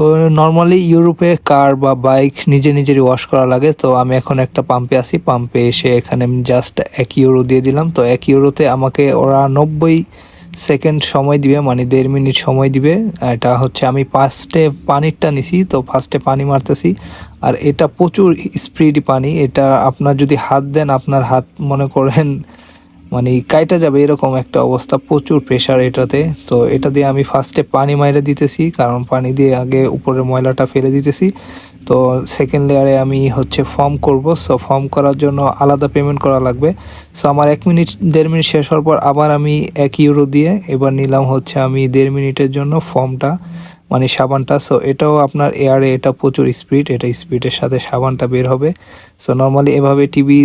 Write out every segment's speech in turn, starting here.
তো নর্মালি ইউরোপে কার বা বাইক নিজে নিজেরই ওয়াশ করা লাগে, তো আমি এখন একটা পাম্পে আছি। পাম্পে এসে এখানে আমি জাস্ট এক ইউরো দিয়ে দিলাম। তো এক ইউরোতে আমাকে ওরা নব্বই সেকেন্ড সময় দিবে মানে দেড় মিনিট সময় দিবে। এটা হচ্ছে আমি ফার্স্টে পানিরটা নিছি, তো ফার্স্টে পানি মারতেছি। আর এটা প্রচুর স্পিড পানি। এটা আপনার যদি হাত দেন, আপনার হাত মনে করেন মানে কাইটা যাবে এরকম একটা অবস্থা, প্রচুর প্রেশার এটাতে। তো এটা দিয়ে আমি ফার্স্টে পানি মাইরে দিতেছি, কারণ পানি দিয়ে আগে উপরের ময়লাটা ফেলে দিতেছি। তো সেকেন্ড লেয়ারে আমি হচ্ছে ফর্ম করব। সো ফর্ম করার জন্য আলাদা পেমেন্ট করা লাগবে। সো আমার এক মিনিট দেড় মিনিট শেষ হওয়ার পর আবার আমি এক ইউরো দিয়ে এবার নিলাম হচ্ছে আমি দেড় মিনিটের জন্য ফর্মটা মানে সাবানটা। সো এটাও আপনার এয়ারে এটা প্রচুর স্পিড এটা স্পিডের সাথে সাবানটা বের হবে। সো নর্মালি এভাবে টিভি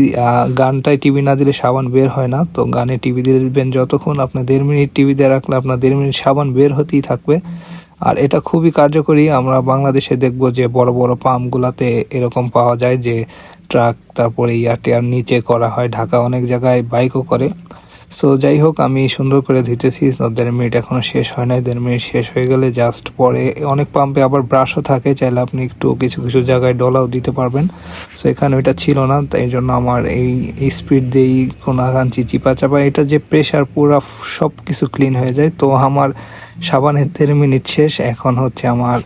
গানটায় টিভি না দিলে সাবান বের হয় না। তো গানে টিভি দিবেন যতক্ষণ আপনার দেড় মিনিট টিভি দিয়ে রাখলে আপনার দেড় মিনিট সাবান বের হতেই থাকবে। আর এটা খুবই কার্যকরী। আমরা বাংলাদেশে দেখব যে বড় বড় পাম্পগুলোতে এরকম পাওয়া যায় যে ট্রাক, তারপরে ইয়ারটিয়ার নিচে করা হয়, ঢাকা অনেক জায়গায় বাইকও করে। সো যাই হোক আমি সুন্দর করে ধুইতেছি। দেড় মিনিট এখনও শেষ হয় নাই। দেড় মিনিট শেষ হয়ে গেলে জাস্ট পরে অনেক পাম্পে আবার ব্রাশও থাকে। চাইলে আপনি একটু কিছু কিছু জায়গায় ডলাও দিতে পারবেন। সো এখানে ওইটা ছিল না। তাই জন্য আমার এই স্পিড দিয়েই কোনো আকাঞ্চি চিপা চাপা এটা যে প্রেশার পুরো সব কিছু ক্লিন হয়ে যায়। তো আমার সাবানের দেড় মিনিট শেষ। এখন হচ্ছে আমার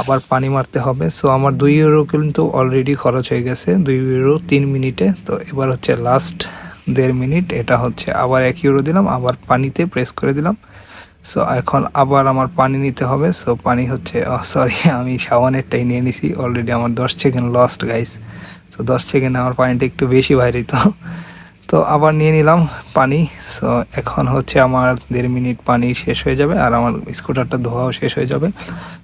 আবার পানি মারতে হবে। সো আমার দুই ইউরো কিন্তু অলরেডি খরচ হয়ে গেছে। দুই ইউরো তিন মিনিটে। তো এবার হচ্ছে লাস্ট দেড় মিনিট, এটা হচ্ছে আবার এক ইউরো দিলাম, আবার পানিতে প্রেস করে দিলাম। সো এখন আবার আমার পানি নিতে হবে। সো পানি হচ্ছে সরি আমি সাবানেরটাই নিয়ে নিছি। অলরেডি আমার দশ সেকেন্ড লস্ট গাইস সো দশ সেকেন্ড আমার পানিটা একটু বেশি বাইরে, তো। তো, আবার নিয়ে নিলাম পানি। সো এখন হচ্ছে আমার দেড় মিনিট পানি শেষ হয়ে যাবে, আর আমার স্কুটারটা ধোয়াও শেষ হয়ে যাবে।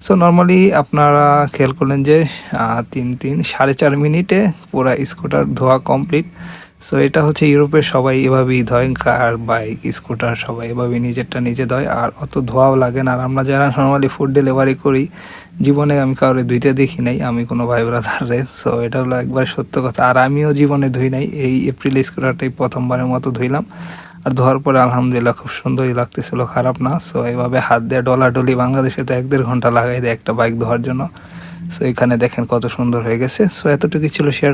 সো নর্মালি আপনারা খেয়াল করলেন যে তিন তিন, সাড়ে চার মিনিটে পুরো স্কুটার ধোয়া কমপ্লিট সো এটা হচ্ছে ইউরোপের সবাই এভাবেই ধয় কার, বাইক, স্কুটার সবাই এভাবেই নিজেরটা নিজে ধয় আর অত ধোয়াও লাগে না। আর আমরা যারা নর্মালি ফুড ডেলিভারি করি, জীবনে আমি কাউরে ধুইতে দেখি নাই, আমি কোনো ভাই ব্রাদারে সো এটা হলো একবার সত্য কথা। আর আমিও জীবনে ধুই নাই, এই এপ্রিল স্কুটারটাই প্রথমবারের মতো ধুইলাম। আর ধোয়ার পরে আলহামদুলিল্লাহ খুব সুন্দরই লাগতেছিল, খারাপ না। সো এভাবে হাত দিয়ে ডলা ডলি বাংলাদেশে তো এক দেড় ঘণ্টা লাগাই দেয় একটা বাইক ধোয়ার জন্য। সো এখানে দেখেন কত সুন্দর হয়ে গেছে। সো এতটুকু ছিল শেয়ার